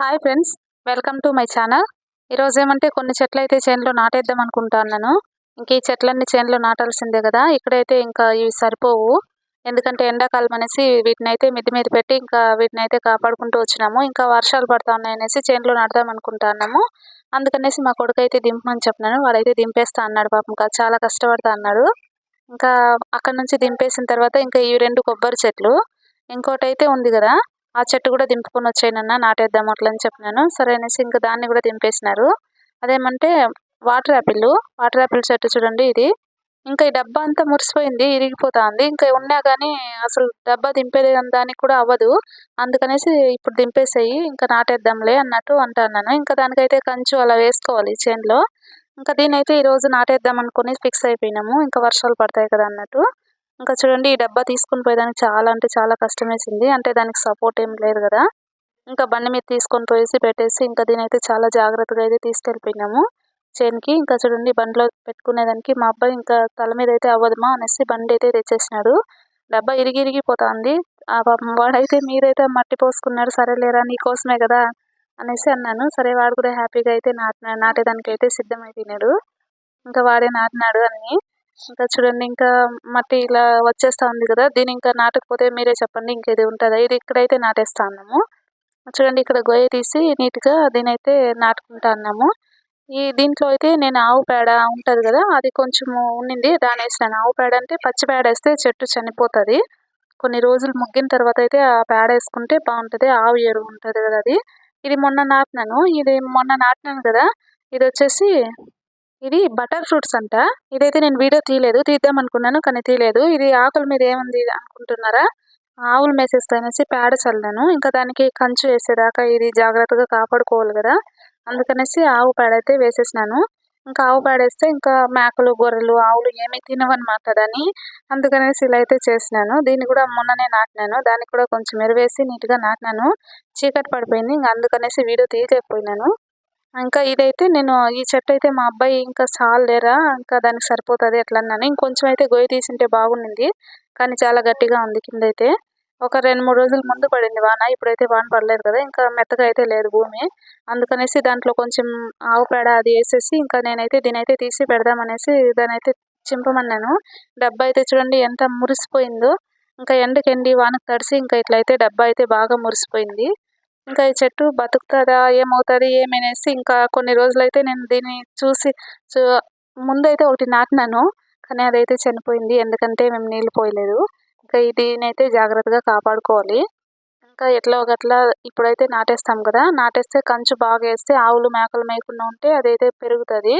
Hi friends welcome to my channel ఈరోజు ఏమంటే కొన్ని చెట్లు అయితే చేనులో నాటేద్దాం అనుకుంటున్నాను. ఇంక ఈ చెట్లన్నీ చేనులో నాటాల్సిందే కదా. ఇక్కడైతే ఇంకా ఇవి సరిపోవు. ఎందుకంటే ఎండాకాలం అనేసి వీటిని అయితే మిద్ది మీద పెట్టి ఇంకా వీటిని అయితే కాపాడుకుంటూ వచ్చినాము. ఇంకా వర్షాలు పడతా ఉన్నాయనేసి చేనులో నాటుదాం అనుకుంటున్నాము. అందుకనేసి మా కొడుకు అయితే దింపమని చెప్పినాను. వాడైతే దింపేస్తా అన్నాడు పాపం చాలా కష్టపడతా అన్నాడు. ఇంకా అక్కడ నుంచి దింపేసిన తర్వాత ఇంకా ఈ రెండు కొబ్బరి చెట్లు. ఇంకోటి అయితే ఉంది కదా ఆ చెట్టు కూడా దింపుకొని వచ్చాయనన్న నాటేద్దాం అట్లా అని చెప్పినాను. సరే అనేసి ఇంకా దాన్ని కూడా దింపేసినారు. అదేమంటే వాటర్ యాపిల్ వాటర్ యాపిల్ చెట్టు చూడండి ఇది. ఇంకా ఈ డబ్బా అంతా మురిసిపోయింది ఇరిగిపోతా ఉంది ఇంకా ఉన్నా కానీ అసలు డబ్బా దింపేది దానికి కూడా అవ్వదు. అందుకనేసి ఇప్పుడు దింపేసేయి ఇంకా నాటేద్దాంలే అన్నట్టు అంటున్నాను. ఇంకా దానికైతే కంచు అలా వేసుకోవాలి చేనులో. ఇంకా దీని అయితే ఈరోజు నాటేద్దాం అనుకుని ఫిక్స్ అయిపోయినాము. ఇంకా వర్షాలు పడతాయి కదా అన్నట్టు. ఇంకా చూడండి ఈ డబ్బా తీసుకుని పోయేదానికి చాలా అంటే చాలా కష్టమేసింది. అంటే దానికి సపోర్ట్ ఏం లేదు కదా. ఇంకా బండి మీద తీసుకొని పోయేసి పెట్టేసి ఇంకా దీని అయితే చాలా జాగ్రత్తగా అయితే తీసుకెళ్ళిపోయినాము. చేనికి ఇంకా చూడండి బండిలో పెట్టుకునేదానికి మా అబ్బాయి ఇంకా తల మీద అయితే అవ్వదుమా అనేసి బండి అయితే తెచ్చేసినాడు. డబ్బా ఇరిగి ఇరిగిపోతుంది ఆ వాడైతే మీరైతే మట్టి పోసుకున్నాడు సరే లేరా నీకోసమే కదా అనేసి అన్నాను. సరే వాడు కూడా హ్యాపీగా అయితే నాటిన నాటేదానికి అయితే సిద్ధమైపోయినాడు. ఇంకా వాడే నాటినాడు అన్నీ ఇంకా చూడండి ఇంకా మట్టి ఇలా వచ్చేస్తా ఉంది కదా దీని ఇంకా నాటకపోతే మీరే చెప్పండి ఇంకా ఇది ఉంటుందా? ఇది ఇక్కడైతే నాటేస్తా ఉన్నాము చూడండి ఇక్కడ గొయ్య తీసి నీట్గా దీని అయితే నాటుకుంటా ఉన్నాము ఈ దీంట్లో అయితే నేను ఆవు పేడ ఉంటుంది కదా అది కొంచెము ఉండింది దాని వేసినాను ఆవు పేడ అంటే పచ్చి పేడ వేస్తే చెట్టు చనిపోతుంది. కొన్ని రోజులు ముగ్గిన తర్వాత అయితే ఆ పేడ వేసుకుంటే బాగుంటుంది ఆవు ఎరువు ఉంటుంది కదా అది. ఇది మొన్న నాటినాను ఇది మొన్న నాటినాను కదా ఇది వచ్చేసి ఇది బటర్ ఫ్రూట్స్ అంట. ఇదైతే నేను వీడియో తీయలేదు. తీద్దాం అనుకున్నాను కానీ తీయలేదు. ఇది ఆకుల మీద ఏముంది అనుకుంటున్నారా? ఆవులు మేసేస్తాయనేసి పేడ చల్లాను. ఇంకా దానికి కంచు వేసేదాకా ఇది జాగ్రత్తగా కాపాడుకోవాలి కదా. అందుకనేసి ఆవు పేడ అయితే వేసేసినాను. ఇంకా ఆవు పేడేస్తే ఇంకా మేకలు గొర్రెలు ఆవులు ఏమీ తినవన్నమాట దాన్ని. అందుకనేసి ఇలా అయితే చేసినాను. దీన్ని కూడా మొన్ననే నాటినాను. దానికి కూడా కొంచెం ఎరువేసి నీట్గా నాటినాను. చీకటి పడిపోయింది. ఇంకా అందుకనేసి వీడియో తీయలేకపోయినాను. ఇంకా ఇదైతే నేను ఈ చెట్టు అయితే మా అబ్బాయి ఇంకా లేరా ఇంకా దానికి సరిపోతుంది ఎట్లా అన్నాను ఇంకొంచెం అయితే గొయ్యి తీసింటే బాగుండింది. కానీ చాలా గట్టిగా ఉంది కింద అయితే ఒక రెండు మూడు రోజుల ముందు పడింది వాన. ఇప్పుడైతే వాన పడలేదు కదా. ఇంకా మెత్తగా అయితే లేదు భూమి. అందుకనేసి దాంట్లో కొంచెం ఆవు పేడ అది వేసేసి ఇంకా నేనైతే దీనైతే తీసి పెడదామనేసి దాని అయితే చింపమన్నాను. డబ్బా అయితే చూడండి ఎంత మురిసిపోయిందో. ఇంకా ఎండకెండి వానకు తడిసి ఇంకా ఇట్లయితే డబ్బా అయితే బాగా మురిసిపోయింది. ఇంకా ఈ చెట్టు బతుకుతుందా ఏమవుతుంది ఏమనేసి ఇంకా కొన్ని రోజులైతే నేను దీన్ని చూసి చూ ముందైతే ఒకటి నాటినాను కానీ అదైతే చనిపోయింది ఎందుకంటే మేము నీళ్ళు పోయలేదు. ఇంకా దీనైతే జాగ్రత్తగా కాపాడుకోవాలి. ఇంకా ఎట్లా ఒకట్లా ఇప్పుడైతే నాటేస్తాం కదా నాటేస్తే కంచు బాగా వేస్తే ఆవులు మేకలు మేయకుండా ఉంటే అదైతే పెరుగుతుంది.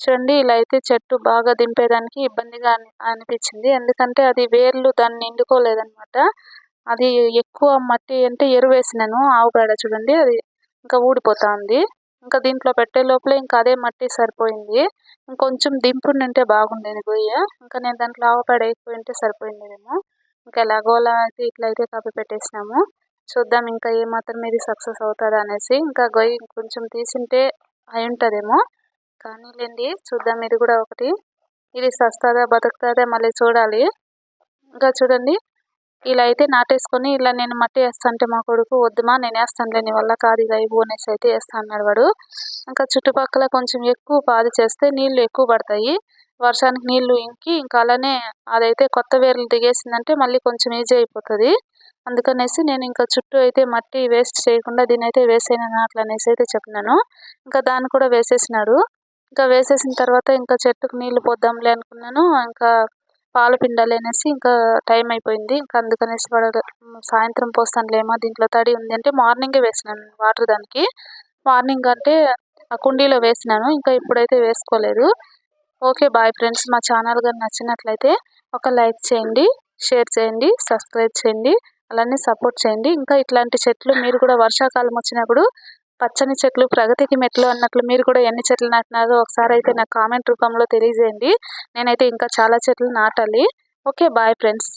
చూడండి ఇలా అయితే చెట్టు బాగా దింపేదానికి ఇబ్బందిగా అనిపించింది ఎందుకంటే అది వేర్లు దాన్ని నిండుకోలేదనమాట అది ఎక్కువ మట్టి అంటే ఎరువు వేసినాను ఆవు పేడ చూడండి అది ఇంకా ఊడిపోతా ఉంది ఇంకా దీంట్లో పెట్టే లోపలే ఇంకా అదే మట్టి సరిపోయింది. ఇంకొంచెం దింపుండింటే బాగుండేది గొయ్య. ఇంకా నేను దాంట్లో ఆవు పేడ వేయకపోయి ఉంటే సరిపోయిందేమో ఇంకా ఎలాగోలా అయితే ఇట్లా అయితే కప్పి పెట్టేసినాము. చూద్దాం ఇంకా ఏ మాత్రం ఇది సక్సెస్ అవుతుంది అనేసి. ఇంకా గొయ్యి కొంచెం తీసింటే అయి ఉంటుందేమో. కానీ లేండి చూద్దాం ఇది కూడా ఒకటి. ఇది సస్తాదా బతుకుతుందా మళ్ళీ చూడాలి. ఇంకా చూడండి ఇలా అయితే నాటేసుకొని ఇలా నేను మట్టి వేస్తాంటే మా కొడుకు వద్దుమా నేను వేస్తానులే నీ వల్ల కాదు ఇలా ఇవ్వనేసి అయితే వేస్తా అన్నాడు వాడు. ఇంకా చుట్టుపక్కల కొంచెం ఎక్కువ పాది చేస్తే నీళ్ళు ఎక్కువ పడతాయి. వర్షానికి నీళ్ళు ఇంకి ఇంకా అలానే అదైతే కొత్త వేర్లు దిగేసిందంటే మళ్ళీ కొంచెం ఈజీ అయిపోతుంది. అందుకనేసి నేను ఇంకా చుట్టూ అయితే మట్టి వేస్ట్ చేయకుండా దీని అయితే వేసేయను అట్లా అనేసి అయితే చెప్పినాను. ఇంకా దాన్ని కూడా వేసేసినాడు. ఇంకా వేసేసిన తర్వాత ఇంకా చెట్టుకు నీళ్ళు పోద్దాంలే అనుకున్నాను. ఇంకా పాలు పిండాలి అనేసి ఇంకా టైం అయిపోయింది. ఇంకా అందుకనేసి వాడు సాయంత్రం పోస్తానులేమో దీంట్లో తడి ఉంది అంటే మార్నింగే వేసినాను వాటర్ దానికి. మార్నింగ్ అంటే ఆ కుండీలో వేసినాను ఇంకా ఇప్పుడైతే వేసుకోలేదు. Okay bye friends. మా ఛానల్ కానీ నచ్చినట్లయితే ఒక లైక్ చేయండి షేర్ చేయండి సబ్స్క్రైబ్ చేయండి అలానే సపోర్ట్ చేయండి. ఇంకా ఇట్లాంటి చెట్లు మీరు కూడా వర్షాకాలం వచ్చినప్పుడు పచ్చని చెట్లు ప్రగతికి మెట్లు అన్నట్లు మీరు కూడా ఎన్ని చెట్లు నాటినారో ఒకసారి అయితే నాకు కామెంట్ రూపంలో తెలియజేయండి. నేనైతే ఇంకా చాలా చెట్లు నాటాలి. Okay bye friends.